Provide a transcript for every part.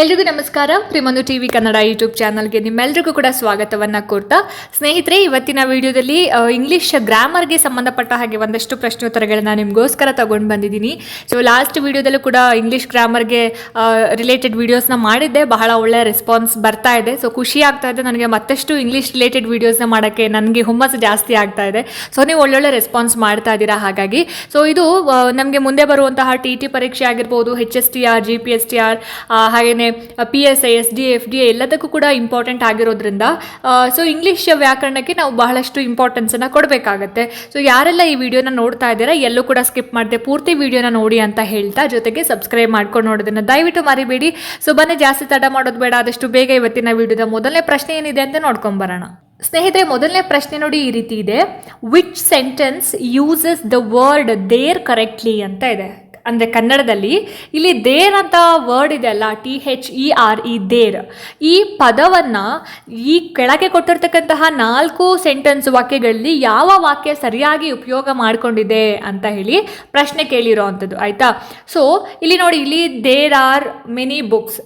ಎಲ್ರಿಗೂ ನಮಸ್ಕಾರ. ಪ್ರಿಮನು TV Kannada YouTube ಚಾನಲ್ಗೆ ನಿಮ್ಮೆಲ್ರಿಗೂ ಕೂಡ ಸ್ವಾಗತವನ್ನ ಕೋರ್ತಾ. ಸ್ನೇಹಿತರೆ, ಇವತ್ತಿನ ವಿಡಿಯೋದಲ್ಲಿ ಇಂಗ್ಲೀಷ್ ಗ್ರಾಮರ್ಗೆ ಸಂಬಂಧಪಟ್ಟ ಹಾಗೆ ಒಂದಷ್ಟು ಪ್ರಶ್ನೋತ್ತರಗಳನ್ನ ನಿಮಗೋಸ್ಕರ ತಗೊಂಡು ಬಂದಿದ್ದೀನಿ. ಸೊ ಲಾಸ್ಟ್ ವಿಡಿಯೋದಲ್ಲೂ ಕೂಡ ಇಂಗ್ಲಿಷ್ ಗ್ರಾಮರ್ಗೆ ರಿಲೇಟೆಡ್ ವೀಡಿಯೋಸ್ನ ಮಾಡಿದ್ದೆ. ಬಹಳ ಒಳ್ಳೆಯ ರೆಸ್ಪಾನ್ಸ್ ಬರ್ತಾ ಇದೆ. ಸೊ ಖುಷಿ ಆಗ್ತಾ ಇದೆ. ನನಗೆ ಮತ್ತಷ್ಟು ಇಂಗ್ಲೀಷ್ ರಿಲೇಟೆಡ್ ವೀಡಿಯೋಸ್ನ ಮಾಡೋಕ್ಕೆ ನನಗೆ ಹುಮ್ಮಸ್ಸು ಜಾಸ್ತಿ ಆಗ್ತಾ ಇದೆ. ಸೊ ನೀವು ಒಳ್ಳೊಳ್ಳೆ ರೆಸ್ಪಾನ್ಸ್ ಮಾಡ್ತಾ ಇದ್ದೀರಾ ಹಾಗಾಗಿ. ಸೊ ಇದು ನಮಗೆ ಮುಂದೆ ಬರುವಂತಹ ಟಿ ಟಿ ಪರೀಕ್ಷೆ ಆಗಿರ್ಬೋದು H S T R G P S T R ಹಾಗೆಯೇ P S I S D F D ಎಲ್ಲದಕ್ಕೂ ಕೂಡ ಇಂಪಾರ್ಟೆಂಟ್ ಆಗಿರೋದ್ರಿಂದ ಸೊ ಇಂಗ್ಲೀಷ್ ವ್ಯಾಕರಣಕ್ಕೆ ನಾವು ಬಹಳಷ್ಟು ಇಂಪಾರ್ಟೆನ್ಸನ್ನು ಕೊಡಬೇಕಾಗತ್ತೆ. ಸೊ ಯಾರೆಲ್ಲ ಈ ವಿಡಿಯೋನ ನೋಡ್ತಾ ಇದ್ದೀರಾ, ಎಲ್ಲೂ ಕೂಡ ಸ್ಕಿಪ್ ಮಾಡದೆ, ಪೂರ್ತಿ ವಿಡಿಯೋನ ನೋಡಿ ಅಂತ ಹೇಳ್ತಾ, ಜೊತೆಗೆ ಸಬ್ಸ್ಕ್ರೈಬ್ ಮಾಡ್ಕೊಂಡು ನೋಡೋದನ್ನು ದಯವಿಟ್ಟು ಮರಿಬೇಡಿ. ಸೊ ಬನ್ನಿ, ಜಾಸ್ತಿ ತಡ ಮಾಡೋದು ಬೇಡ, ಆದಷ್ಟು ಬೇಗ ಇವತ್ತಿನ ವಿಡಿಯೋದ ಮೊದಲನೇ ಪ್ರಶ್ನೆ ಏನಿದೆ ಅಂತ ನೋಡ್ಕೊಂಬರೋಣ ಸ್ನೇಹಿತರೆ, ಮೊದಲನೇ ಪ್ರಶ್ನೆ ನೋಡಿ ಈ ರೀತಿ ಇದೆ. Which sentence uses the word there correctly ಅಂತ ಇದೆ. ಅಂದರೆ ಕನ್ನಡದಲ್ಲಿ ಇಲ್ಲಿ ದೇರ್ ಅಂತ ವರ್ಡ್ ಇದೆ ಅಲ್ಲ T H E R E there. ಈ ಪದವನ್ನು ಈ ಕೆಳಗೆ ಕೊಟ್ಟಿರ್ತಕ್ಕಂತಹ ನಾಲ್ಕು ಸೆಂಟೆನ್ಸ್ ವಾಕ್ಯಗಳಲ್ಲಿ ಯಾವ ವಾಕ್ಯ ಸರಿಯಾಗಿ ಉಪಯೋಗ ಮಾಡಿಕೊಂಡಿದೆ ಅಂತ ಹೇಳಿ ಪ್ರಶ್ನೆ ಕೇಳಿರೋ ಅಂಥದ್ದು ಆಯಿತಾ? ಸೊ ಇಲ್ಲಿ ನೋಡಿ, ಇಲ್ಲಿ there are many books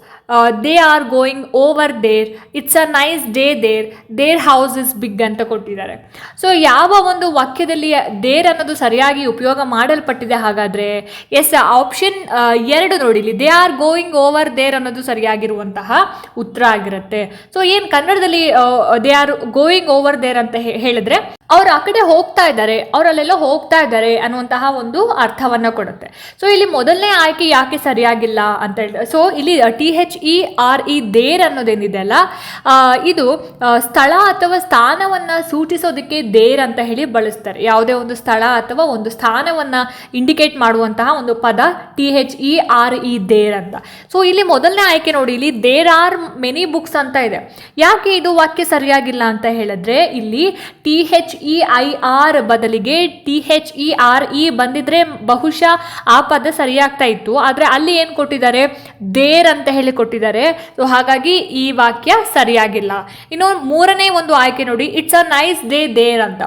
they are going over there it's a nice day there their house is big ಅಂತ ಕೊಟ್ಟಿದ್ದಾರೆ. ಸೊ ಯಾವ ಒಂದು ವಾಕ್ಯದಲ್ಲಿ ದೇರ್ ಅನ್ನೋದು ಸರಿಯಾಗಿ ಉಪಯೋಗ ಮಾಡಲ್ಪಟ್ಟಿದೆ ಹಾಗಾದರೆ ಎಸ್ ಆಪ್ಷನ್ ಎರಡು ನೋಡಿ ಇಲ್ಲಿ. They are going over there ಅನ್ನೋದು ಸರಿಯಾಗಿರುವಂತಹ ಉತ್ತರ ಆಗಿರುತ್ತೆ. ಸೊ ಏನು ಕನ್ನಡದಲ್ಲಿ they are going over there ಅಂತ ಹೇಳಿದ್ರೆ, ಅವ್ರು ಆ ಕಡೆ ಹೋಗ್ತಾ ಇದ್ದಾರೆ. ಅವರಲ್ಲೆಲ್ಲ ಹೋಗ್ತಾ ಇದ್ದಾರೆ ಅನ್ನುವಂತಹ ಒಂದು ಅರ್ಥವನ್ನು ಕೊಡುತ್ತೆ. ಸೊ ಇಲ್ಲಿ ಮೊದಲನೇ ಆಯ್ಕೆ ಯಾಕೆ ಸರಿಯಾಗಿಲ್ಲ ಅಂತ ಹೇಳಿದ್ರೆ ಸೊ ಇಲ್ಲಿ T E R E there ಅನ್ನೋದೇನಿದೆ ಅಲ್ಲ? ಇದು ಸ್ಥಳ ಅಥವಾ ಸ್ಥಾನವನ್ನ ಸೂಚಿಸೋದಕ್ಕೆ ದೇರ್ ಅಂತ ಹೇಳಿ ಬಳಸ್ತಾರೆ. ಯಾವುದೇ ಒಂದು ಸ್ಥಳ ಅಥವಾ ಒಂದು ಸ್ಥಾನವನ್ನ ಇಂಡಿಕೇಟ್ ಮಾಡುವಂತಹ ಒಂದು ಪದ T H E R E there ಅಂತ. ಸೊ ಇಲ್ಲಿ ಮೊದಲನೇ ಆಯ್ಕೆ ನೋಡಿ, ಇಲ್ಲಿ ದೇರ್ ಆರ್ ಮೆನಿ ಬುಕ್ಸ್ ಅಂತ ಇದೆ. ಯಾಕೆ ಇದು ವಾಕ್ಯ ಸರಿಯಾಗಿಲ್ಲ ಅಂತ ಹೇಳಿದ್ರೆ, ಇಲ್ಲಿ T H E I R ಬದಲಿಗೆ T H E R E ಬಂದಿದ್ರೆ ಬಹುಶಃ ಆ ಪದ ಸರಿಯಾಗ್ತಾ ಇತ್ತು. ಆದರೆ ಅಲ್ಲಿ ಏನು ಕೊಟ್ಟಿದ್ದಾರೆ? ದೇರ್ ಅಂತ ಹೇಳಿ ಕೊಟ್ಟಿದ್ದಾರೆ. ಸೊ ಹಾಗಾಗಿ ಈ ವಾಕ್ಯ ಸರಿಯಾಗಿಲ್ಲ. ಇನ್ನು ಮೂರನೇ ಒಂದು ಆಯ್ಕೆ ನೋಡಿ it's a nice day there ಅಂತ.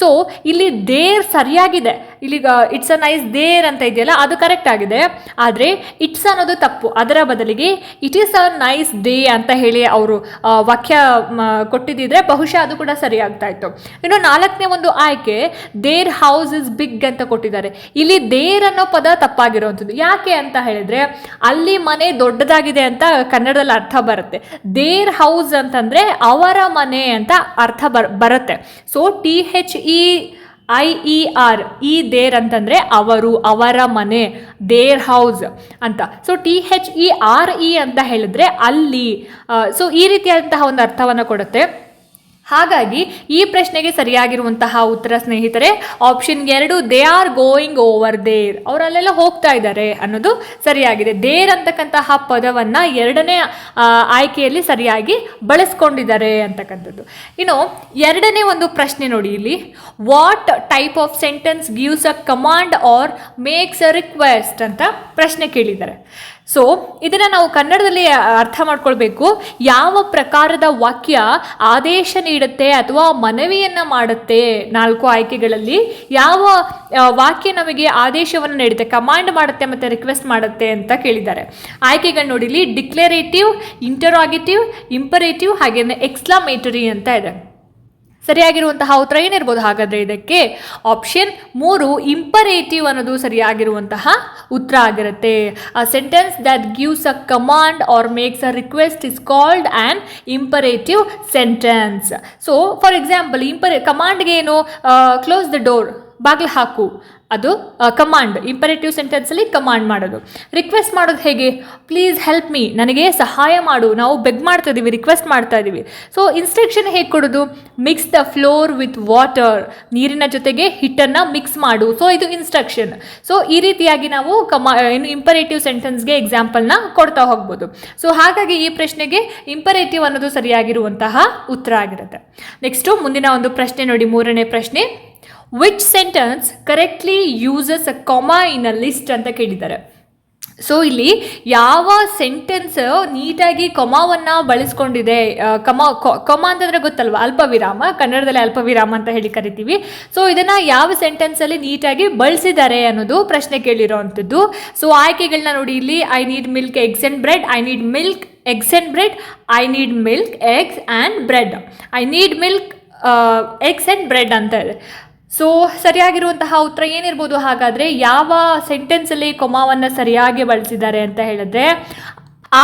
ಸೊ ಇಲ್ಲಿ ದೇರ್ ಸರಿಯಾಗಿದೆ. ಇಲ್ಲಿ ಇಟ್ಸ್ ಅ ನೈಸ್ ದೇರ್ ಅಂತ ಇದೆಯಲ್ಲ, ಅದು ಕರೆಕ್ಟ್ ಆಗಿದೆ. ಆದರೆ ಇಟ್ಸ್ ಅನ್ನೋದು ತಪ್ಪು. ಅದರ ಬದಲಿಗೆ it is a nice day ಅಂತ ಹೇಳಿ ಅವರು ವಾಕ್ಯ ಕೊಟ್ಟಿದ್ದಿದ್ರೆ ಬಹುಶಃ ಅದು ಕೂಡ ಸರಿಯಾಗ್ತಾ ಇತ್ತು. ಇನ್ನು ನಾಲ್ಕನೇ ಒಂದು ಆಯ್ಕೆ ದೇರ್ ಹೌಸ್ ಇಸ್ ಬಿಗ್ ಅಂತ ಕೊಟ್ಟಿದ್ದಾರೆ. ಇಲ್ಲಿ ದೇರ್ ಅನ್ನೋ ಪದ ತಪ್ಪಾಗಿರುವಂಥದ್ದು ಯಾಕೆ ಅಂತ ಹೇಳಿದ್ರೆ, ಅಲ್ಲಿ ಮನೆ ದೊಡ್ಡದಾಗಿದೆ ಅಂತ ಕನ್ನಡದಲ್ಲಿ ಅರ್ಥ ಬರುತ್ತೆ. ದೇರ್ ಹೌಸ್ ಅಂತಂದರೆ ಅವರ ಮನೆ ಅಂತ ಅರ್ಥ ಬರ್, ಬರುತ್ತೆ. So T H E I E R ಈ ದೇರ್ ಅಂತಂದರೆ ಅವರು, ಅವರ ಮನೆ, ದೇರ್ ಹೌಸ್ ಅಂತ. So T H E R E ಅಂತ ಹೇಳಿದ್ರೆ ಅಲ್ಲಿ ಸೊ ಈ ರೀತಿಯಾದಂತಹ ಒಂದು ಅರ್ಥವನ್ನು ಕೊಡುತ್ತೆ. ಹಾಗಾಗಿ ಈ ಪ್ರಶ್ನೆಗೆ ಸರಿಯಾಗಿರುವಂತಹ ಉತ್ತರ ಸ್ನೇಹಿತರೆ ಆಪ್ಷನ್ ಎರಡು they are going over there ಅವರಲ್ಲೆಲ್ಲ ಹೋಗ್ತಾ ಇದ್ದಾರೆ ಅನ್ನೋದು ಸರಿಯಾಗಿದೆ. ದೇರ್ ಅಂತಕ್ಕಂತಹ ಪದವನ್ನು ಎರಡನೇ ಆಯ್ಕೆಯಲ್ಲಿ ಸರಿಯಾಗಿ ಬಳಸ್ಕೊಂಡಿದ್ದಾರೆ ಅಂತಕ್ಕಂಥದ್ದು. ಇನ್ನು ಎರಡನೇ ಒಂದು ಪ್ರಶ್ನೆ ನೋಡಿ ಇಲ್ಲಿ. What type of sentence gives a command or makes a request ಅಂತ ಪ್ರಶ್ನೆ ಕೇಳಿದ್ದಾರೆ. ಸೊ ಇದನ್ನು ನಾವು ಕನ್ನಡದಲ್ಲಿ ಅರ್ಥ ಮಾಡ್ಕೊಳ್ಬೇಕು. ಯಾವ ಪ್ರಕಾರದ ವಾಕ್ಯ ಆದೇಶ ನೀಡುತ್ತೆ ಅಥವಾ ಮನವಿಯನ್ನು ಮಾಡುತ್ತೆ ನಾಲ್ಕು ಆಯ್ಕೆಗಳಲ್ಲಿ, ಯಾವ ವಾಕ್ಯ ನಮಗೆ ಆದೇಶವನ್ನು ನೀಡುತ್ತೆ, ಕಮಾಂಡ್ ಮಾಡುತ್ತೆ ಮತ್ತು ರಿಕ್ವೆಸ್ಟ್ ಮಾಡುತ್ತೆ ಅಂತ ಕೇಳಿದ್ದಾರೆ. ಆಯ್ಕೆಗಳು ನೋಡಿಲಿ ಡಿಕ್ಲರೇಟಿವ್, ಇಂಟರಾಗೇಟಿವ್, ಇಂಪರೇಟಿವ್ ಹಾಗೆಯೇ ಎಕ್ಸ್ಲಾಮೇಟರಿ ಅಂತ ಇದೆ. ಸರಿಯಾಗಿರುವಂತಹ ಉತ್ತರ ಏನಿರ್ಬೋದು? ಹಾಗಾದರೆ ಇದಕ್ಕೆ ಆಪ್ಷನ್ ಮೂರು ಇಂಪರೇಟಿವ್ ಅನ್ನೋದು ಸರಿಯಾಗಿರುವಂತಹ ಉತ್ತರ ಆಗಿರುತ್ತೆ. A sentence that gives a command or makes a request is called an imperative sentence so for example ಇಂಪರೇ ಕಮಾಂಡ್ಗೆ ಏನು ಕ್ಲೋಸ್ ದ ಡೋರ್ ಬಾಗಿಲು ಹಾಕು. ಅದು ಕಮಾಂಡ್ ಇಂಪರೇಟಿವ್ ಸೆಂಟೆನ್ಸಲ್ಲಿ ಕಮಾಂಡ್ ಮಾಡೋದು. ರಿಕ್ವೆಸ್ಟ್ ಮಾಡೋದು ಹೇಗೆ? ಪ್ಲೀಸ್ ಹೆಲ್ಪ್ ಮೀ ನನಗೆ ಸಹಾಯ ಮಾಡು. ನಾವು ಬೆಗ್ ಮಾಡ್ತಾ ಇದ್ದೀವಿ ರಿಕ್ವೆಸ್ಟ್ ಮಾಡ್ತಾ ಇದ್ದೀವಿ ಸೊ ಇನ್ಸ್ಟ್ರಕ್ಷನ್ ಹೇಗೆ ಕೊಡೋದು? Mix the flour with water ನೀರಿನ ಜೊತೆಗೆ ಹಿಟ್ಟನ್ನು ಮಿಕ್ಸ್ ಮಾಡು. ಸೊ ಇದು ಇನ್ಸ್ಟ್ರಕ್ಷನ್ ಸೊ ಈ ರೀತಿಯಾಗಿ ನಾವು ಕಮಾ ಏನು ಇಂಪರೇಟಿವ್ ಸೆಂಟೆನ್ಸ್ಗೆ ಎಕ್ಸಾಂಪಲ್ನ ಕೊಡ್ತಾ ಹೋಗ್ಬೋದು. ಸೊ ಹಾಗಾಗಿ ಈ ಪ್ರಶ್ನೆಗೆ ಇಂಪರೇಟಿವ್ ಅನ್ನೋದು ಸರಿಯಾಗಿರುವಂತಹ ಉತ್ತರ ಆಗಿರುತ್ತೆ. ನೆಕ್ಸ್ಟು ಮುಂದಿನ ಒಂದು ಪ್ರಶ್ನೆ ನೋಡಿ. ಮೂರನೇ ಪ್ರಶ್ನೆ. Which sentence correctly uses a comma in a list ಅಂತ ಕೇಳಿದ್ದಾರೆ. ಸೊ ಇಲ್ಲಿ ಯಾವ ಸೆಂಟೆನ್ಸ್ ನೀಟಾಗಿ ಕೊಮಾವನ್ನು ಬಳಸ್ಕೊಂಡಿದೆ ಕಮಾ ಕೊಮಾ ಅಂತಂದ್ರೆ ಗೊತ್ತಲ್ವಾ? ಅಲ್ಪವಿರಾಮ, ಕನ್ನಡದಲ್ಲಿ ಅಲ್ಪವಿರಾಮ ಅಂತ ಹೇಳಿ ಕರಿತೀವಿ. ಸೊ ಇದನ್ನ ಯಾವ ಸೆಂಟೆನ್ಸಲ್ಲಿ ನೀಟಾಗಿ ಬಳಸಿದ್ದಾರೆ ಅನ್ನೋದು ಪ್ರಶ್ನೆ ಕೇಳಿರೋವಂಥದ್ದು ಸೊ ಆಯ್ಕೆಗಳನ್ನ ನೋಡಿ ಇಲ್ಲಿ. I need milk eggs and bread I need milk eggs and bread I need milk eggs and bread I need milk eggs and bread ಅಂತ ಇದೆ. ಸೊ ಸರಿಯಾಗಿರುವಂತಹ ಉತ್ತರ ಏನಿರ್ಬೋದು? ಹಾಗಾದರೆ ಯಾವ ಸೆಂಟೆನ್ಸಲ್ಲಿ ಕೊಮಾವನ್ನು ಸರಿಯಾಗಿ ಬಳಸಿದ್ದಾರೆ ಅಂತ ಹೇಳಿದ್ರೆ,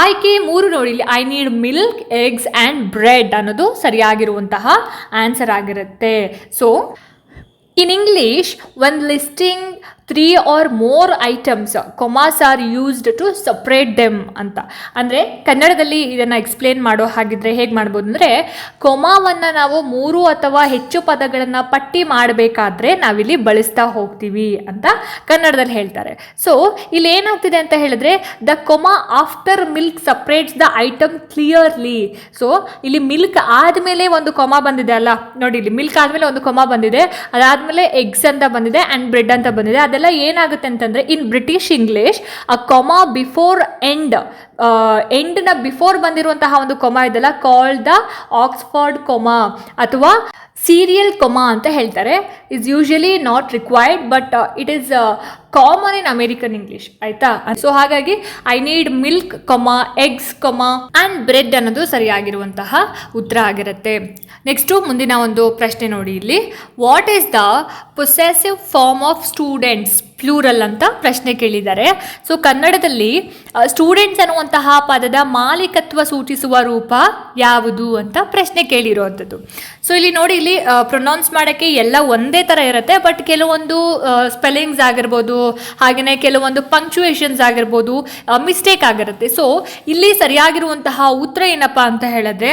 ಆಯ್ಕೆ ಮೂರು ನೋಡಿ I need milk eggs and bread ಅನ್ನೋದು ಸರಿಯಾಗಿರುವಂತಹ ಆನ್ಸರ್ ಆಗಿರುತ್ತೆ. So in English when listing three or more items commas are used to separate them ಅಂತ. ಅಂದರೆ ಕನ್ನಡದಲ್ಲಿ ಇದನ್ನು ಎಕ್ಸ್ಪ್ಲೇನ್ ಮಾಡೋ ಹಾಗಿದ್ರೆ ಹೇಗೆ ಮಾಡ್ಬೋದು ಅಂದರೆ ಕೊಮಾವನ್ನು ನಾವು ಮೂರು ಅಥವಾ ಹೆಚ್ಚು ಪದಗಳನ್ನು ಪಟ್ಟಿ ಮಾಡಬೇಕಾದ್ರೆ ನಾವಿಲ್ಲಿ ಬಳಸ್ತಾ ಹೋಗ್ತೀವಿ ಅಂತ ಕನ್ನಡದಲ್ಲಿ ಹೇಳ್ತಾರೆ. ಸೊ ಇಲ್ಲಿ ಏನಾಗ್ತಿದೆ ಅಂತ ಹೇಳಿದ್ರೆ the comma after milk separates the item clearly so ಇಲ್ಲಿ ಮಿಲ್ಕ್ ಆದಮೇಲೆ ಒಂದು ಕೊಮ ಬಂದಿದೆ ಅಲ್ಲ? ನೋಡಿ, ಇಲ್ಲಿ ಮಿಲ್ಕ್ ಆದಮೇಲೆ ಒಂದು ಕೊಮ ಬಂದಿದೆ, ಅದಾದಮೇಲೆ ಎಗ್ಸ್ ಅಂತ ಬಂದಿದೆ ಆ್ಯಂಡ್ ಬ್ರೆಡ್ ಅಂತ ಬಂದಿದೆ. ಅದೆಲ್ಲ ಏನಾಗುತ್ತೆ ಅಂತಂದರೆ in British English a comma before and ಎಂಡ್ನ before ಬಂದಿರುವಂತಹ ಒಂದು ಕೊಮ ಇದೆಲ್ಲ ಕಾಲ್ಡ್ ದ ಆಕ್ಸ್ಫರ್ಡ್ ಕೊಮ ಅಥವಾ ಸೀರಿಯಲ್ ಕೊಮಾ ಅಂತ ಹೇಳ್ತಾರೆ. Is usually not required but it is common in American English ಆಯ್ತಾ? ಸೊ ಹಾಗಾಗಿ I need milk comma eggs comma and bread ಅನ್ನೋದು ಸರಿಯಾಗಿರುವಂತಹ ಉತ್ತರ ಆಗಿರುತ್ತೆ. ನೆಕ್ಸ್ಟು ಮುಂದಿನ ಒಂದು ಪ್ರಶ್ನೆ ನೋಡಿ ಇಲ್ಲಿ. What is the possessive form of students plural ಅಂತ ಪ್ರಶ್ನೆ ಕೇಳಿದ್ದಾರೆ. ಸೊ ಕನ್ನಡದಲ್ಲಿ ಸ್ಟೂಡೆಂಟ್ಸ್ ಅನ್ನುವಂತಹ ಪದದ ಮಾಲೀಕತ್ವ ಸೂಚಿಸುವ ರೂಪ ಯಾವುದು ಅಂತ ಪ್ರಶ್ನೆ ಕೇಳಿರುವಂಥದ್ದು. ಸೊ ಇಲ್ಲಿ ನೋಡಿ, ಇಲ್ಲಿ ಪ್ರೊನೌನ್ಸ್ ಮಾಡೋಕ್ಕೆ ಎಲ್ಲ ಒಂದೇ ಥರ ಇರುತ್ತೆ ಬಟ್ ಕೆಲವೊಂದು ಸ್ಪೆಲ್ಲಿಂಗ್ಸ್ ಆಗಿರ್ಬೋದು ಹಾಗೆಯೇ ಕೆಲವೊಂದು ಪಂಕ್ಚುಯೇಷನ್ಸ್ ಆಗಿರ್ಬೋದು ಮಿಸ್ಟೇಕ್ ಆಗಿರುತ್ತೆ. ಸೊ ಇಲ್ಲಿ ಸರಿಯಾಗಿರುವಂತಹ ಉತ್ತರ ಏನಪ್ಪ ಅಂತ ಹೇಳಿದ್ರೆ,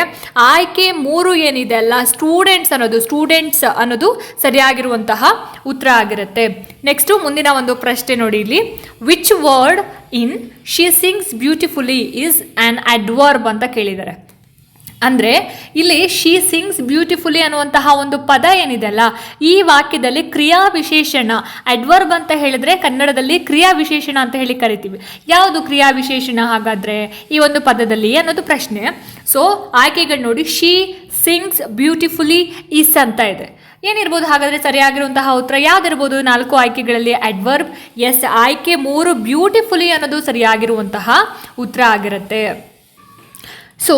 ಆಯ್ಕೆ ಮೂರು ಏನಿದೆ ಅಲ್ಲ ಸ್ಟೂಡೆಂಟ್ಸ್ ಅನ್ನೋದು ಸ್ಟೂಡೆಂಟ್ಸ್ ಅನ್ನೋದು ಸರಿಯಾಗಿರುವಂತಹ ಉತ್ತರ ಆಗಿರುತ್ತೆ. ನೆಕ್ಸ್ಟು ಮುಂದಿನ ಒಂದು ಪ್ರಶ್ನೆ ನೋಡಿ ಇಲ್ಲಿ. Which word in she sings beautifully is an adverb ಅಂತ ಕೇಳಿದ್ದಾರೆ. ಅಂದರೆ ಇಲ್ಲಿ ಶಿ ಸಿಂಗ್ಸ್ ಬ್ಯೂಟಿಫುಲಿ ಅನ್ನುವಂತಹ ಒಂದು ಪದ ಏನಿದೆ ಅಲ್ಲ ಈ ವಾಕ್ಯದಲ್ಲಿ ಕ್ರಿಯಾ ವಿಶೇಷಣ ಅಡ್ವರ್ಬ್ ಅಂತ ಹೇಳಿದ್ರೆ ಕನ್ನಡದಲ್ಲಿ ಕ್ರಿಯಾ ವಿಶೇಷಣ ಅಂತ ಹೇಳಿ ಕರಿತೀವಿ. ಯಾವುದು ಕ್ರಿಯಾ ವಿಶೇಷಣ ಹಾಗಾದರೆ ಈ ಒಂದು ಪದದಲ್ಲಿ ಅನ್ನೋದು ಪ್ರಶ್ನೆ. ಸೊ ಆಯ್ಕೆಗಳು ನೋಡಿ. ಶಿ ಸಿಂಗ್ಸ್ ಬ್ಯೂಟಿಫುಲಿ ಇಸ್ ಅಂತ ಇದೆ. ಏನಿರ್ಬೋದು? ಹಾಗಾದರೆ ಸರಿಯಾಗಿರುವಂತಹ ಉತ್ತರ ಯಾವುದಿರ್ಬೋದು? ನಾಲ್ಕು ಆಯ್ಕೆಗಳಲ್ಲಿ ಅಡ್ವರ್ಬ್ ಎಸ್ ಆಯ್ಕೆ ಮೂರು ಬ್ಯೂಟಿಫುಲಿ ಅನ್ನೋದು ಸರಿಯಾಗಿರುವಂತಹ ಉತ್ತರ ಆಗಿರುತ್ತೆ. ಸೊ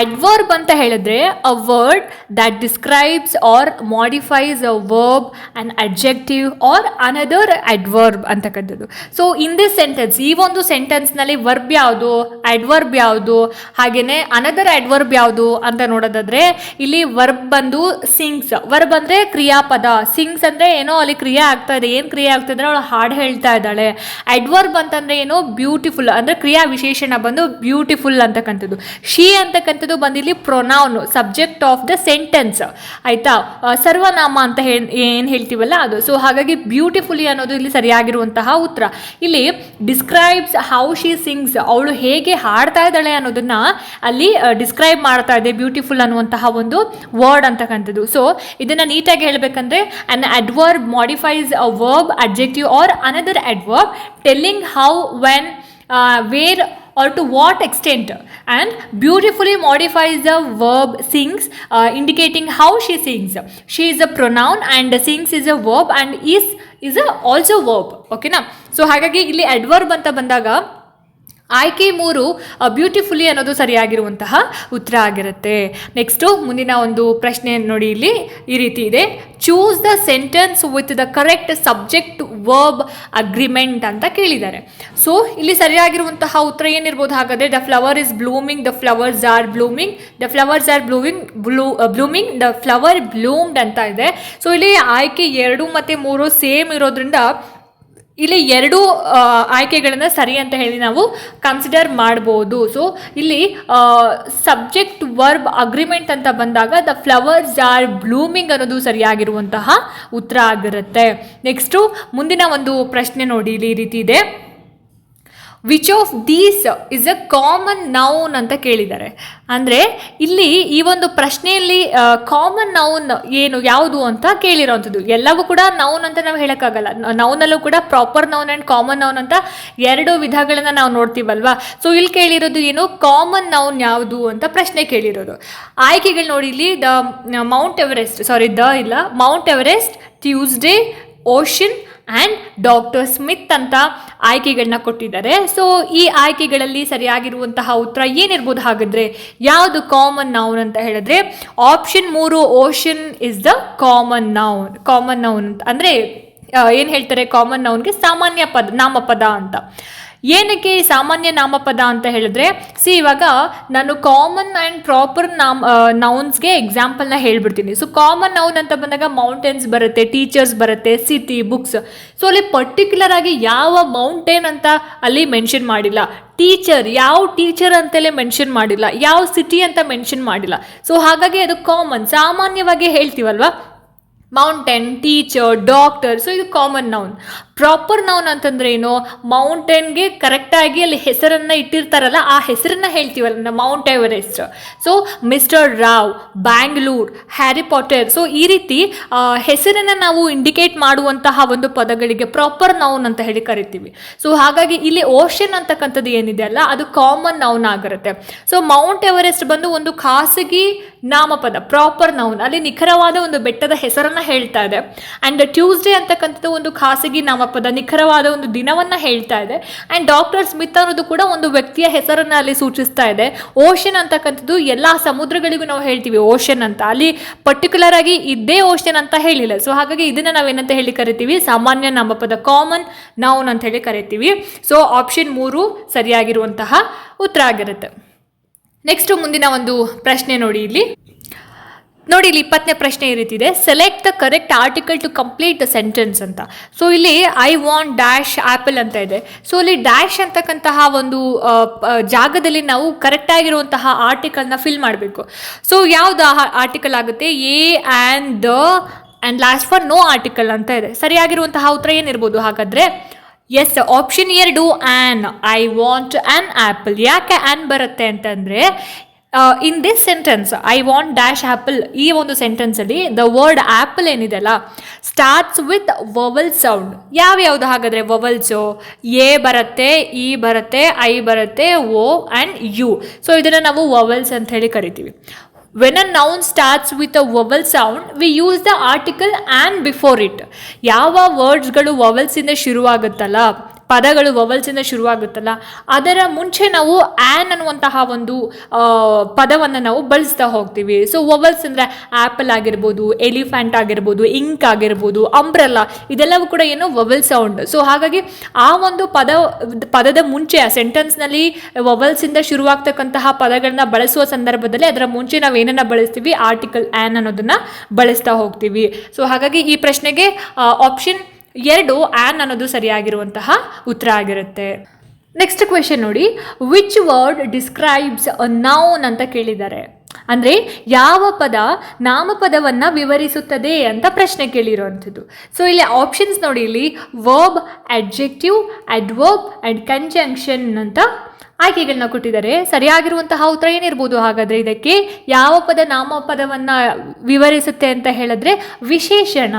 ಅಡ್ವರ್ಬ್ ಅಂತ ಹೇಳಿದ್ರೆ a word that describes or modifies a verb and adjective or another adverb ಅಂತಕ್ಕಂಥದ್ದು. ಸೊ ಇನ್ ದಿಸ್ ಸೆಂಟೆನ್ಸ್ ಈ ಒಂದು ಸೆಂಟೆನ್ಸ್ನಲ್ಲಿ ವರ್ಬ್ ಯಾವುದು ಅಡ್ವರ್ಬ್ ಯಾವುದು ಹಾಗೆಯೇ ಅನದರ್ ಅಡ್ವರ್ಬ್ ಯಾವುದು ಅಂತ ನೋಡೋದಾದ್ರೆ, ಇಲ್ಲಿ ವರ್ಬ್ ಬಂದು ಸಿಂಗ್ಸ್ ವರ್ಬ್ ಅಂದರೆ ಕ್ರಿಯಾಪದ. ಸಿಂಗ್ಸ್ ಅಂದರೆ ಏನೋ ಅಲ್ಲಿ ಕ್ರಿಯೆ ಆಗ್ತಾ ಇದೆ. ಏನು ಕ್ರಿಯೆ ಆಗ್ತಾ ಇದ್ರೆ ಅವಳು ಹಾಡು ಹೇಳ್ತಾ ಇದ್ದಾಳೆ. ಅಡ್ವರ್ಬ್ ಅಂತಂದರೆ ಏನೋ ಬ್ಯೂಟಿಫುಲ್ ಅಂದರೆ ಕ್ರಿಯಾ ವಿಶೇಷಣ ಬಂದು ಬ್ಯೂಟಿಫುಲ್ ಅಂತಕ್ಕಂಥದ್ದು. ಶಿ ಅಂತಕ್ಕಂಥದ್ದು ಬಂದಿಲ್ಲಿ pronoun subject of the sentence ಆಯಿತಾ? ಸರ್ವನಾಮ ಅಂತ ಹೇಳಿ ಏನು ಹೇಳ್ತೀವಲ್ಲ ಅದು. ಸೊ ಹಾಗಾಗಿ ಬ್ಯೂಟಿಫುಲಿ ಅನ್ನೋದು ಇಲ್ಲಿ ಸರಿಯಾಗಿರುವಂತಹ ಉತ್ತರ. ಇಲ್ಲಿ ಡಿಸ್ಕ್ರೈಬ್ಸ್ ಹೌ ಶಿ ಸಿಂಗ್ಸ್ ಅವಳು ಹೇಗೆ ಹಾಡ್ತಾ ಇದ್ದಾಳೆ ಅನ್ನೋದನ್ನ ಅಲ್ಲಿ ಡಿಸ್ಕ್ರೈಬ್ ಮಾಡ್ತಾ ಇದೆ ಬ್ಯೂಟಿಫುಲ್ ಅನ್ನುವಂತಹ ಒಂದು ವರ್ಡ್ ಅಂತಕ್ಕಂಥದ್ದು ಸೊ ಇದನ್ನು ನೀಟಾಗಿ ಹೇಳಬೇಕಂದ್ರೆ an adverb modifies a verb adjective or another adverb telling how when where or to what extent and beautifully modifies the verb sings uh, indicating how she sings she is a pronoun and sings is a verb and is is a also verb ಓಕೆನಾ so ಹಾಗಾಗಿ ಇಲ್ಲಿ adverb ಅಂತ ಬಂದಾಗ ಆಯ್ಕೆ ಮೂರು beautifully ಅನ್ನೋದು ಸರಿಯಾಗಿರುವಂತಹ ಉತ್ತರ ಆಗಿರುತ್ತೆ. ನೆಕ್ಸ್ಟು ಮುಂದಿನ ಒಂದು ಪ್ರಶ್ನೆ ನೋಡಿ ಇಲ್ಲಿ ಈ ರೀತಿ ಇದೆ. Choose the sentence with the correct subject verb agreement ಅಂತ ಕೇಳಿದ್ದಾರೆ. ಸೊ ಇಲ್ಲಿ ಸರಿಯಾಗಿರುವಂತಹ ಉತ್ತರ ಏನಿರ್ಬೋದು? ಹಾಗಾದರೆ the flower is blooming the flowers are blooming the flowers are blooming blue blooming the flower bloomed ಅಂತ ಇದೆ. ಸೊ ಇಲ್ಲಿ ಆಯ್ಕೆ ಎರಡು ಮತ್ತು ಮೂರು ಸೇಮ್ ಇರೋದ್ರಿಂದ ಇಲ್ಲಿ ಎರಡು ಆಯ್ಕೆಗಳನ್ನು ಸರಿ ಅಂತ ಹೇಳಿ ನಾವು ಕನ್ಸಿಡರ್ ಮಾಡ್ಬೋದು. ಸೊ ಇಲ್ಲಿ ಸಬ್ಜೆಕ್ಟ್ ವರ್ಬ್ ಅಗ್ರಿಮೆಂಟ್ ಅಂತ ಬಂದಾಗ ದ ಫ್ಲವರ್ಸ್ ಆರ್ ಬ್ಲೂಮಿಂಗ್ ಅನ್ನೋದು ಸರಿಯಾಗಿರುವಂತಹ ಉತ್ತರ ಆಗಿರುತ್ತೆ. ನೆಕ್ಸ್ಟು ಮುಂದಿನ ಒಂದು ಪ್ರಶ್ನೆ ನೋಡಿ, ಇಲ್ಲಿ ಈ ರೀತಿ ಇದೆ. Which of these is a common noun ಅಂತ ಕೇಳಿದ್ದಾರೆ. ಅಂದರೆ ಇಲ್ಲಿ ಈ ಒಂದು ಪ್ರಶ್ನೆಯಲ್ಲಿ ಕಾಮನ್ ನೌನ್ ಏನು, ಯಾವುದು ಅಂತ ಕೇಳಿರೋವಂಥದ್ದು ಎಲ್ಲವೂ ಕೂಡ ನೌನ್ ಅಂತ ನಾವು ಹೇಳೋಕ್ಕಾಗಲ್ಲ. ನೌನಲ್ಲೂ ಕೂಡ proper noun and common noun ಅಂತ ಎರಡು ವಿಧಗಳನ್ನು ನಾವು ನೋಡ್ತೀವಲ್ವಾ? ಸೊ ಇಲ್ಲಿ ಕೇಳಿರೋದು ಏನು? ಕಾಮನ್ ನೌನ್ ಯಾವುದು ಅಂತ ಪ್ರಶ್ನೆ ಕೇಳಿರೋದು. ಆಯ್ಕೆಗಳು ನೋಡಿ, ಇಲ್ಲಿ the Mount Everest sorry the ಇಲ್ಲ Mount Everest Tuesday ocean and doctor Smith ಅಂತ ಆಯ್ಕೆಗಳನ್ನ ಕೊಟ್ಟಿದ್ದಾರೆ. ಸೊ ಈ ಆಯ್ಕೆಗಳಲ್ಲಿ ಸರಿಯಾಗಿರುವಂತಹ ಉತ್ತರ ಏನಿರ್ಬೋದು ಹಾಗಾದ್ರೆ, ಯಾವುದು ಕಾಮನ್ ನೌನ್ ಅಂತ ಹೇಳಿದ್ರೆ ಆಪ್ಷನ್ ಮೂರು ocean is the common noun common noun ಅಂತ. ಅಂದರೆ ಏನು ಹೇಳ್ತಾರೆ? ಕಾಮನ್ ನೌನ್ಗೆ ಸಾಮಾನ್ಯ ಪದ, ನಾಮಪದ ಅಂತ. ಏನಕ್ಕೆ ಸಾಮಾನ್ಯ ನಾಮಪದ ಅಂತ ಹೇಳಿದ್ರೆ ಸಿ ಇವಾಗ ನಾನು ಕಾಮನ್ ಆ್ಯಂಡ್ ಪ್ರಾಪರ್ ನಾಮ್ ನೌನ್ಸ್ಗೆ ಎಕ್ಸಾಂಪಲ್ನ ಹೇಳ್ಬಿಡ್ತೀನಿ. ಸೊ ಕಾಮನ್ ನೌನ್ ಅಂತ ಬಂದಾಗ ಮೌಂಟೇನ್ಸ್ ಬರುತ್ತೆ ಟೀಚರ್ಸ್ ಬರುತ್ತೆ ಸಿಟಿ ಬುಕ್ಸ್ ಸೊ ಅಲ್ಲಿ ಪರ್ಟಿಕ್ಯುಲರ್ ಆಗಿ ಯಾವ ಮೌಂಟೇನ್ ಅಂತ ಅಲ್ಲಿ ಮೆನ್ಷನ್ ಮಾಡಿಲ್ಲ. ಟೀಚರ್ ಯಾವ ಟೀಚರ್ ಅಂತಲೇ ಮೆನ್ಷನ್ ಮಾಡಿಲ್ಲ. ಯಾವ ಸಿಟಿ ಅಂತ ಮೆನ್ಷನ್ ಮಾಡಿಲ್ಲ. ಸೊ ಹಾಗಾಗಿ ಅದು ಕಾಮನ್ ಸಾಮಾನ್ಯವಾಗಿ ಹೇಳ್ತೀವಲ್ವಾ? ಮೌಂಟೇನ್ ಟೀಚರ್ ಡಾಕ್ಟರ್ ಸೊ ಇದು ಕಾಮನ್ ನೌನ್ ಪ್ರಾಪರ್ ನೌನ್ ಅಂತಂದ್ರೆ ಏನು? ಮೌಂಟೇನ್ಗೆ ಕರೆಕ್ಟಾಗಿ ಅಲ್ಲಿ ಹೆಸರನ್ನು ಇಟ್ಟಿರ್ತಾರಲ್ಲ, ಆ ಹೆಸರನ್ನ ಹೇಳ್ತೀವಲ್ಲ Mount Everest so mister Rao Bangalore Harry Potter so ಈ ರೀತಿ ಹೆಸರನ್ನು ನಾವು ಇಂಡಿಕೇಟ್ ಮಾಡುವಂತಹ ಒಂದು ಪದಗಳಿಗೆ ಪ್ರಾಪರ್ ನೌನ್ ಅಂತ ಹೇಳಿ ಕರಿತೀವಿ. ಸೊ ಹಾಗಾಗಿ ಇಲ್ಲಿ ಓಷನ್ ಅಂತಕ್ಕಂಥದ್ದು ಏನಿದೆ ಅಲ್ಲ, ಅದು ಕಾಮನ್ ನೌನ್ ಆಗಿರುತ್ತೆ. ಸೊ ಮೌಂಟ್ ಎವರೆಸ್ಟ್ ಬಂದು ಒಂದು ಖಾಸಗಿ ನಾಮಪದ ಪ್ರಾಪರ್ ನೌನ್ ಅಲ್ಲಿ ನಿಖರವಾದ ಒಂದು ಬೆಟ್ಟದ ಹೆಸರನ್ನ ಹೇಳ್ತಾ ಇದೆ. ಅಂಡ್ ಟ್ಯೂಸ್ಡೇ ಅಂತಕ್ಕಂಥದ್ದು ಒಂದು ಖಾಸಗಿ ನಾಮಪದ, ನಿಖರವಾದ ಒಂದು ದಿನವನ್ನ ಹೇಳ್ತಾ ಇದೆ. ಅಂಡ್ ಡಾಕ್ಟರ್ ಸ್ಮಿತ್ ಅನ್ನೋದು ಕೂಡ ಒಂದು ವ್ಯಕ್ತಿಯ ಹೆಸರನ್ನ ಅಲ್ಲಿ ಸೂಚಿಸ್ತಾ ಇದೆ. ಓಷನ್ ಅಂತಕ್ಕಂಥದ್ದು ಎಲ್ಲ ಸಮುದ್ರಗಳಿಗೂ ನಾವು ಹೇಳ್ತೀವಿ ಓಷನ್ ಅಂತ. ಅಲ್ಲಿ ಪರ್ಟಿಕ್ಯುಲರ್ ಆಗಿ ಇದೇ ಓಷನ್ ಅಂತ ಹೇಳಿಲ್ಲ. ಸೊ ಹಾಗಾಗಿ ಇದನ್ನ ನಾವೇನಂತ ಹೇಳಿ ಕರಿತೀವಿ? ಸಾಮಾನ್ಯ ನಾಮಪದ ಕಾಮನ್ ನೌನ್ ಅಂತ ಹೇಳಿ ಕರಿತೀವಿ. ಸೊ ಆಪ್ಷನ್ ಮೂರು ಸರಿಯಾಗಿರುವಂತಹ ಉತ್ತರ ಆಗಿರುತ್ತೆ. ನೆಕ್ಸ್ಟ್ ಮುಂದಿನ ಒಂದು ಪ್ರಶ್ನೆ ನೋಡಿ ಇಲ್ಲಿ. ನೋಡಿ ಇಲ್ಲಿ ಇಪ್ಪತ್ತನೇ ಪ್ರಶ್ನೆ ಈ ರೀತಿ ಇದೆ select the correct article to complete the sentence ಅಂತ. ಸೊ ಇಲ್ಲಿ ಐ ವಾಂಟ್ ಡ್ಯಾಶ್ ಆ್ಯಪಲ್ ಅಂತ ಇದೆ. ಸೊ ಇಲ್ಲಿ ಡ್ಯಾಶ್ ಅಂತಕ್ಕಂತಹ ಒಂದು ಜಾಗದಲ್ಲಿ ನಾವು ಕರೆಕ್ಟ್ ಆಗಿರುವಂತಹ ಆರ್ಟಿಕಲ್ನ ಫಿಲ್ ಮಾಡಬೇಕು. ಸೊ ಯಾವ್ದು ಆರ್ಟಿಕಲ್ ಆಗುತ್ತೆ? A an the and last four no article ಅಂತ ಇದೆ. ಸರಿಯಾಗಿರುವಂತಹ ಉತ್ತರ ಏನಿರ್ಬೋದು ಹಾಗಾದ್ರೆ? ಎಸ್ ಆಪ್ಷನ್ ಎರಡು an I want an apple ಯಾಕೆ ಆ್ಯನ್ ಬರುತ್ತೆ ಅಂತಂದರೆ in this sentence I want dash apple ಈ ಒಂದು ಸೆಂಟೆನ್ಸಲ್ಲಿ ದ ವರ್ಡ್ ಆ್ಯಪಲ್ ಏನಿದೆಲ್ಲ ಸ್ಟಾರ್ಟ್ಸ್ ವಿತ್ ವವಲ್ ಸೌಂಡ್ ಯಾವ್ಯಾವುದು ಹಾಗಾದರೆ ವವಲ್ಸು ಎ ಬರುತ್ತೆ, ಇ ಬರುತ್ತೆ, ಐ ಬರುತ್ತೆ, ಓ ಆ್ಯಂಡ್ ಯು. ಸೊ ಇದನ್ನು ನಾವು ವವಲ್ಸ್ ಅಂತ ಹೇಳಿ ಕರಿತೀವಿ. When a noun starts with a vowel sound we use the article an before it ಯಾವ ವರ್ಡ್ಸ್ಗಳು ವವಲ್ಸಿಂದ ಶುರುವಾಗುತ್ತಲ್ಲ? ಪದಗಳು ವವಲ್ಸಿಂದ ಶುರುವಾಗುತ್ತಲ್ಲ, ಅದರ ಮುಂಚೆ ನಾವು ಆ್ಯನ್ ಅನ್ನುವಂತಹ ಒಂದು ಪದವನ್ನು ನಾವು ಬಳಸ್ತಾ ಹೋಗ್ತೀವಿ. ಸೊ ವವಲ್ಸ್ ಅಂದರೆ ಆ್ಯಪಲ್ ಆಗಿರ್ಬೋದು ಎಲಿಫ್ಯಾಂಟ್ ಆಗಿರ್ಬೋದು ಇಂಕ್ ಆಗಿರ್ಬೋದು ಅಂಬ್ರೆಲ್ಲ ಇದೆಲ್ಲವೂ ಕೂಡ ಏನು ವವಲ್ ಸೌಂಡ್ ಸೊ ಹಾಗಾಗಿ ಆ ಒಂದು ಪದ, ಪದದ ಮುಂಚೆ, ಆ ಸೆಂಟೆನ್ಸ್ನಲ್ಲಿ ವವಲ್ಸಿಂದ ಶುರುವಾಗ್ತಕ್ಕಂತಹ ಪದಗಳನ್ನ ಬಳಸುವ ಸಂದರ್ಭದಲ್ಲಿ ಅದರ ಮುಂಚೆ ನಾವು ಏನನ್ನ ಬಳಸ್ತೀವಿ? ಆರ್ಟಿಕಲ್ ಆ್ಯನ್ ಅನ್ನೋದನ್ನ ಬಳಸ್ತಾ ಹೋಗ್ತೀವಿ. ಸೊ ಹಾಗಾಗಿ ಈ ಪ್ರಶ್ನೆಗೆ ಆಪ್ಷನ್ ಎರಡು ಆ್ಯನ್ ಅನ್ನೋದು ಸರಿಯಾಗಿರುವಂತಹ ಉತ್ತರ ಆಗಿರುತ್ತೆ. ನೆಕ್ಸ್ಟ್ ಕ್ವೆಶನ್ ನೋಡಿ ವಿಚ್ ವರ್ಡ್ ಡಿಸ್ಕ್ರೈಬ್ಸ್ ನೌನ್ ಅಂತ ಕೇಳಿದ್ದಾರೆ. ಅಂದರೆ ಯಾವ ಪದ ನಾಮಪದವನ್ನು ವಿವರಿಸುತ್ತದೆ ಅಂತ ಪ್ರಶ್ನೆ ಕೇಳಿರುವಂಥದ್ದು. ಸೊ ಇಲ್ಲಿ ಆಪ್ಷನ್ಸ್ ನೋಡಿ, ಇಲ್ಲಿ verb adjective adverb and conjunction ಅಂತ ಆಯ್ಕೆಗಳನ್ನ ಕೊಟ್ಟಿದ್ದಾರೆ. ಸರಿಯಾಗಿರುವಂತಹ ಉತ್ತರ ಏನಿರ್ಬೋದು? ಹಾಗಾದರೆ ಇದಕ್ಕೆ ಯಾವ ಪದ ನಾಮಪದವನ್ನು ವಿವರಿಸುತ್ತೆ ಅಂತ ಹೇಳಿದ್ರೆ ವಿಶೇಷಣ.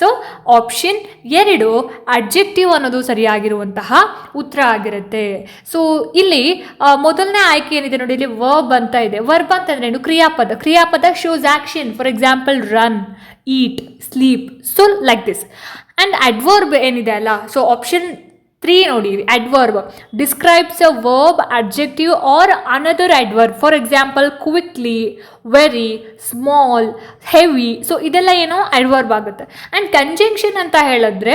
ಸೊ ಆಪ್ಷನ್ ಎರಡು ಅಡ್ಜೆಕ್ಟಿವ್ ಅನ್ನೋದು ಸರಿಯಾಗಿರುವಂತಹ ಉತ್ತರ ಆಗಿರುತ್ತೆ. ಸೊ ಇಲ್ಲಿ ಮೊದಲನೇ ಆಯ್ಕೆ ಏನಿದೆ ನೋಡಿ, ಇಲ್ಲಿ ವರ್ಬ್ ಅಂತ ಇದೆ. ವರ್ಬ್ ಅಂತಂದ್ರೆ ಏನು? ಕ್ರಿಯಾಪದ. ಕ್ರಿಯಾಪದ shows action for example run eat sleep so like this and adverb ಏನಿದೆ ಅಲ್ಲ? ಸೊ ಆಪ್ಷನ್ ತ್ರೀ ನೋಡಿ adverb describes a verb objective or another adverb for example quickly very small heavy so ಇದೆಲ್ಲ ಏನೋ adverb ಆಗುತ್ತೆ. And conjunction ಅಂತ ಹೇಳಿದ್ರೆ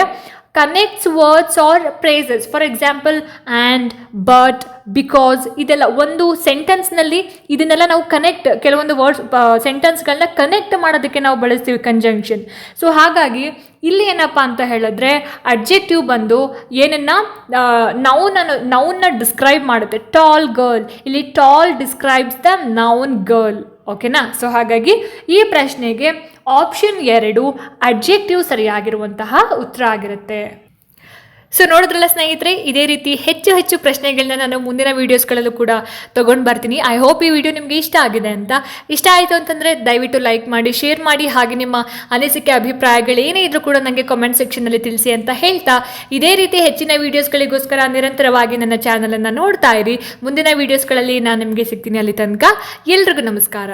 connects words or phrases for example and but because ಇದೆಲ್ಲ ಒಂದು ಸೆಂಟೆನ್ಸ್ನಲ್ಲಿ ಇದನ್ನೆಲ್ಲ ನಾವು ಕನೆಕ್ಟ್ ಕೆಲವೊಂದು ವರ್ಡ್ಸ್ ಸೆಂಟೆನ್ಸ್ಗಳನ್ನ ಕನೆಕ್ಟ್ ಮಾಡೋದಕ್ಕೆ ನಾವು ಬಳಸ್ತೀವಿ ಕಂಜಂಕ್ಷನ್ ಸೊ ಹಾಗಾಗಿ ಇಲ್ಲಿ ಏನಪ್ಪ ಅಂತ ಹೇಳಿದ್ರೆ ಅಡ್ಜೆಕ್ಟಿವ್ ಬಂದು ಏನನ್ನ ನೌನ್ ನೌನ್ನ ಡಿಸ್ಕ್ರೈಬ್ ಮಾಡುತ್ತೆ. ಟಾಲ್ ಗರ್ಲ್ ಇಲ್ಲಿ tall describes the noun girl ಓಕೆನಾ ಸೊ ಹಾಗಾಗಿ ಈ ಪ್ರಶ್ನೆಗೆ ಆಪ್ಷನ್ ಎರಡು ಅಡ್ಜೆಕ್ಟಿವ್ ಸರಿಯಾಗಿರುವಂತಹ ಉತ್ತರ ಆಗಿರುತ್ತೆ. ಸೊ ನೋಡಿದ್ರಲ್ಲ ಸ್ನೇಹಿತರೆ, ಇದೇ ರೀತಿ ಹೆಚ್ಚು ಹೆಚ್ಚು ಪ್ರಶ್ನೆಗಳನ್ನ ನಾನು ಮುಂದಿನ ವೀಡಿಯೋಸ್ಗಳಲ್ಲೂ ಕೂಡ ತೊಗೊಂಡು ಬರ್ತೀನಿ. ಐ ಹೋಪ್ ಈ ವಿಡಿಯೋ ನಿಮಗೆ ಇಷ್ಟ ಆಗಿದೆ ಅಂತ. ಇಷ್ಟ ಆಯಿತು ಅಂತಂದರೆ ದಯವಿಟ್ಟು ಲೈಕ್ ಮಾಡಿ ಶೇರ್ ಮಾಡಿ, ಹಾಗೆ ನಿಮ್ಮ ಅನಿಸಿಕೆ, ಅಭಿಪ್ರಾಯಗಳು ಏನೇ ಇದ್ರೂ ಕೂಡ ನನಗೆ ಕಾಮೆಂಟ್ ಸೆಕ್ಷನಲ್ಲಿ ತಿಳಿಸಿ ಅಂತ ಹೇಳ್ತಾ, ಇದೇ ರೀತಿ ಹೆಚ್ಚಿನ ವೀಡಿಯೋಸ್ಗಳಿಗೋಸ್ಕರ ನಿರಂತರವಾಗಿ ನನ್ನ ಚಾನಲನ್ನು ನೋಡ್ತಾ ಇರಿ. ಮುಂದಿನ ವೀಡಿಯೋಸ್ಗಳಲ್ಲಿ ನಾನು ನಿಮಗೆ ಸಿಗ್ತೀನಿ ಅಲ್ಲಿ ತನಕ. ಎಲ್ರಿಗೂ ನಮಸ್ಕಾರ.